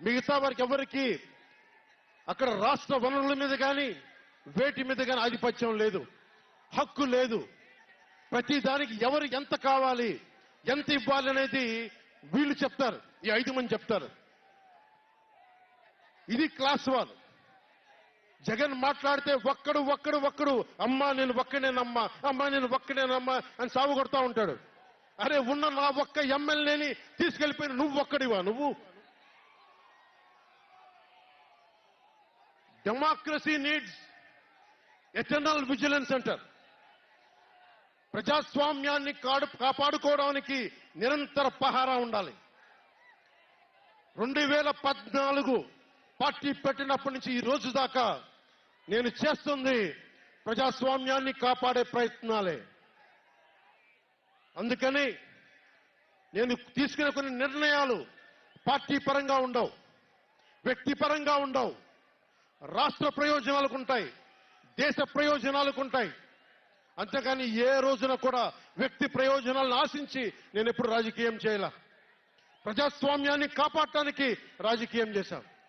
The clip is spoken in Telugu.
మిగతా వారికి ఎవరికి అక్కడ రాష్ట్ర వనరుల మీద కానీ వేటి మీద కానీ ఆధిపత్యం లేదు హక్కు లేదు. ప్రతి దానికి ఎవరు ఎంత కావాలి ఎంత ఇవ్వాలి అనేది వీళ్ళు చెప్తారు ఈ ఐదు మంది చెప్తారు. ఇది క్లాస్ వన్ జగన్ మాట్లాడితే ఒక్కడు ఒక్కడు ఒక్కడు అమ్మా నేను ఒక్కడేనమ్మా అమ్మా నేను ఒక్కడేనమ్మా అని సాగు కొడతా ఉంటాడు. అరే ఉన్న నా ఒక్క ఎమ్మెల్యేని తీసుకెళ్ళిపోయిన నువ్వు ఒక్కడివా నువ్వు? డెమోక్రసీ నీడ్స్ ఎటర్నల్ విజిలెన్స్ అంటారు ప్రజాస్వామ్యాన్ని కాడు కాపాడుకోవడానికి నిరంతర పహారా ఉండాలి. రెండు వేల పద్నాలుగు పార్టీ పెట్టినప్పటి నుంచి ఈ రోజు దాకా నేను చేస్తుంది ప్రజాస్వామ్యాన్ని కాపాడే ప్రయత్నాలే. అందుకని నేను తీసుకునే కొన్ని నిర్ణయాలు పార్టీ పరంగా ఉండవు వ్యక్తిపరంగా ఉండవు. రాష్ట్ర ప్రయోజనాలకు ఉంటాయి దేశ ప్రయోజనాలకు ఉంటాయి. అంతేకాని ఏ రోజున కూడా వ్యక్తి ప్రయోజనాలను ఆశించి నేను ఎప్పుడు రాజకీయం చేయాల. ప్రజాస్వామ్యాన్ని కాపాడటానికి రాజకీయం చేశాను